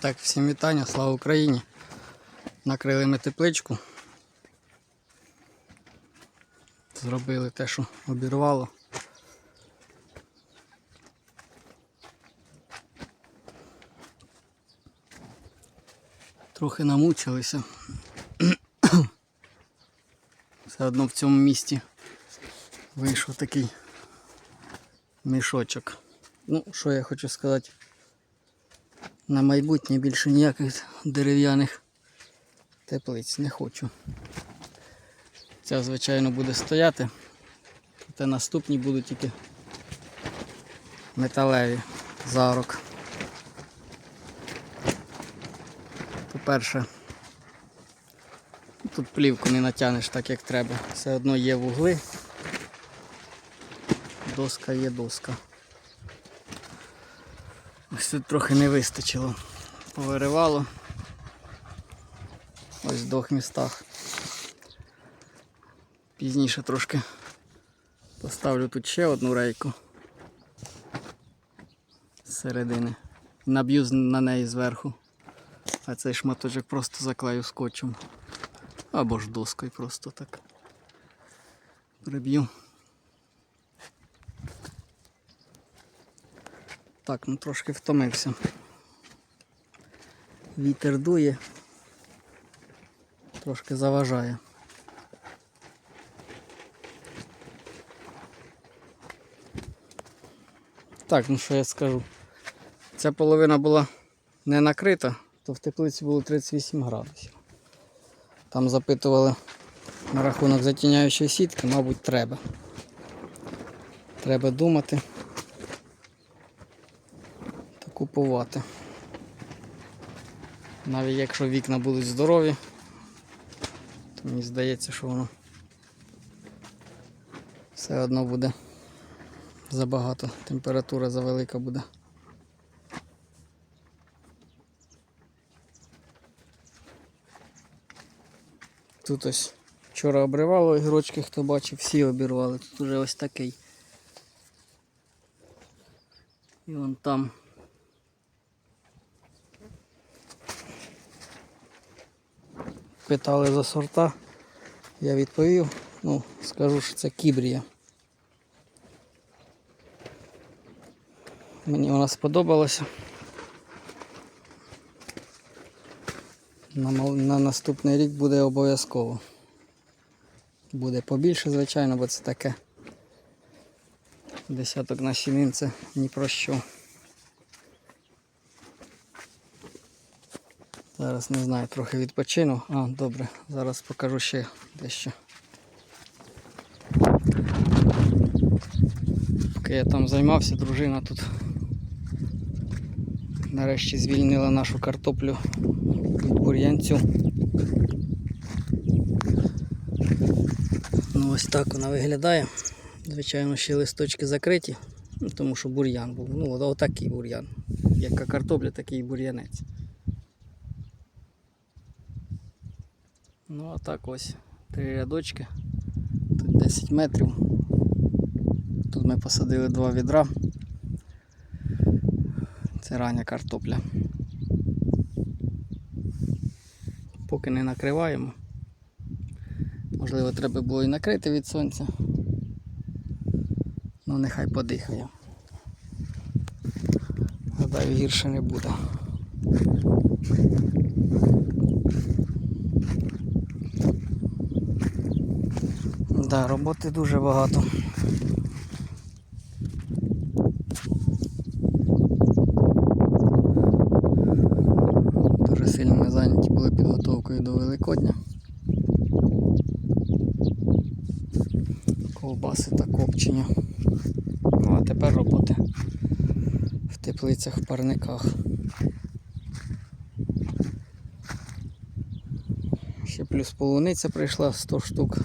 Так, всім вітання, слава Україні. Накрили ми тепличку. Зробили те, що обірвало. Трохи намучилися. Все одно в цьому місті вийшов такий мішочок. Ну, що я хочу сказати. На майбутнє більше ніяких дерев'яних теплиць не хочу. Ця, звичайно, буде стояти. Та наступні будуть тільки металеві зарок. По-перше, тут плівку не натягнеш так, як треба. Все одно є вугли. Доска є доска. Ось тут трохи не вистачило. Повиривало. Ось в двох містах. Пізніше трошки поставлю тут ще одну рейку з середини. Наб'ю на неї зверху. А цей шматочок просто заклею скотчем. Або ж доскою просто так. Приб'ю. Так, ну трошки втомився. Вітер дує, трошки заважає. Так, ну що я скажу. Ця половина була не накрита, то в теплиці було 38 градусів. Там запитували на рахунок затіняючої сітки, мабуть, треба. Треба думати купувати. Навіть якщо вікна будуть здорові, то мені здається, що воно все одно буде забагато, температура завелика буде. Тут ось вчора обривало ігрочки, хто бачив, всі обірвали. Тут уже ось такий. І вон там. Питали за сорта. Я відповів. Ну, скажу, що це кібрія. Мені вона сподобалася. На, на наступний рік буде обов'язково. Буде побільше, звичайно, бо це таке. Десяток на сімін це ні про що. Зараз не знаю, трохи відпочину. А, добре, зараз покажу ще дещо. Поки я там займався, дружина тут нарешті звільнила нашу картоплю від бур'янцю. Ну ось так вона виглядає. Звичайно, ще листочки закриті, ну, тому що бур'ян був. Ну, отакий бур'ян. Яка картопля, такий бур'янець. Ну а так ось три рядочки. Тут 10 метрів. Тут ми посадили два відра. Це рання картопля. Поки не накриваємо. Можливо, треба було і накрити від сонця. Ну нехай подихає. Гадаю, гірше не буде. Да, роботи дуже багато. Дуже сильно ми зайняті були підготовкою до Великодня. Ковбаси та копчення. Ну а тепер роботи в теплицях, в парниках. Ще плюс полуниця прийшла 100 штук.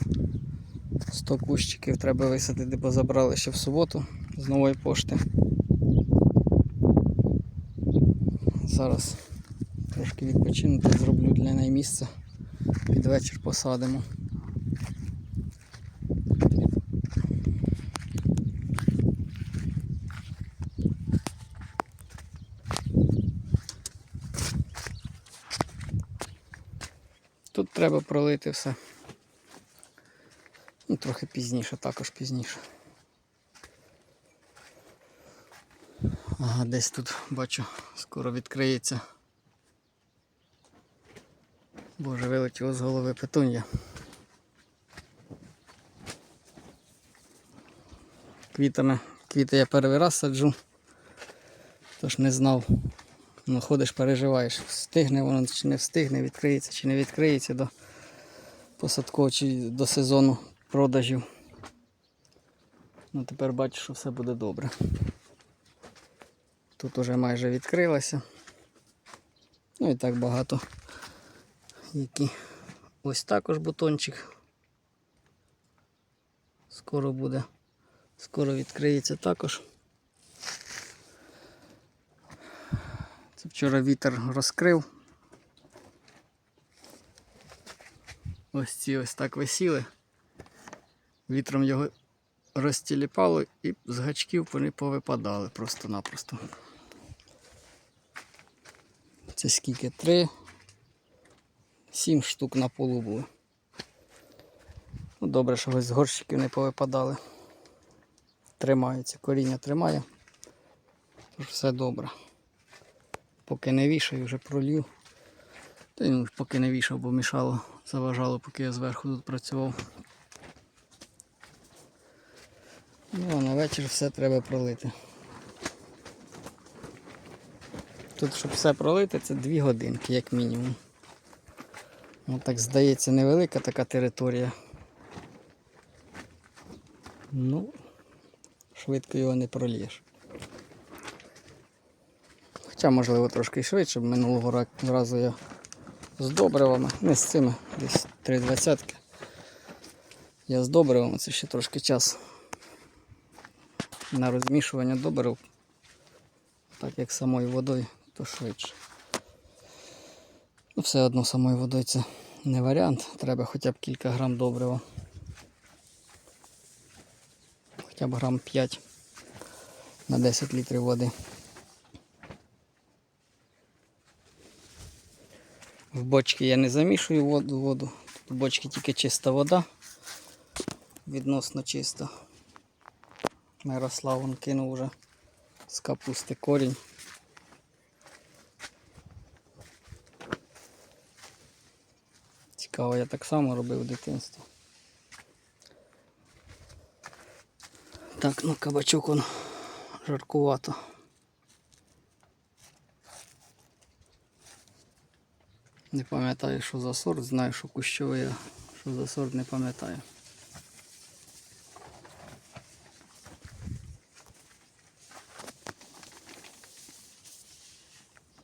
100 кущиків треба висадити, бо забрали ще в суботу з нової пошти. Зараз трошки відпочину та зроблю для неї місце. Під вечір посадимо. Тут треба пролити все. Трохи пізніше, також пізніше. Ага, десь тут бачу, скоро відкриється. Боже, вилетіло з голови петун'я. Квітами, квіти я перший раз саджу, тож не знав. Ну, ходиш, переживаєш, встигне воно чи не встигне, відкриється чи не відкриється до посадкового чи до сезону продажів. Ну, тепер бачу, що все буде добре. Тут уже майже відкрилося. Ну і так багато. Які. Ось також бутончик. Скоро буде. Скоро відкриється також. Це вчора вітер розкрив. Ось ці ось так висіли. Вітром його розтіліпало і з гачків вони повипадали просто-напросто. Це скільки? Три. Сім штук на полу було. Ну, добре, що ось з горщиків не повипадали. Тримається, коріння тримає. Все добре. Поки не вішаю, вже пролів. Та й ну, поки не вішав, бо мішало, заважало, поки я зверху тут працював. Ну, а на вечір все треба пролити. Тут, щоб все пролити, це 2 годинки, як мінімум. Ну, так здається, невелика така територія. Ну, швидко його не пролієш. Хоча, можливо, трошки швидше, минулого разу я з добривами, не з цими, десь 3,20. Я з добривами, це ще трошки час на розмішування добрив. Так як самою водою, то швидше. Ну, все одно самою водою це не варіант. Треба хоча б кілька грам добрива. Хоча б грам 5 на 10 літрів води. В бочки я не замішую воду, воду. В бочки тільки чиста вода. Відносно чиста. Мирослав он кинув уже з капусти корінь. Цікаво, я так само робив в дитинстві. Так, ну кабачок он жаркувато. Не пам'ятаю, що за сорт, знаю, що кущовий, що за сорт не пам'ятаю.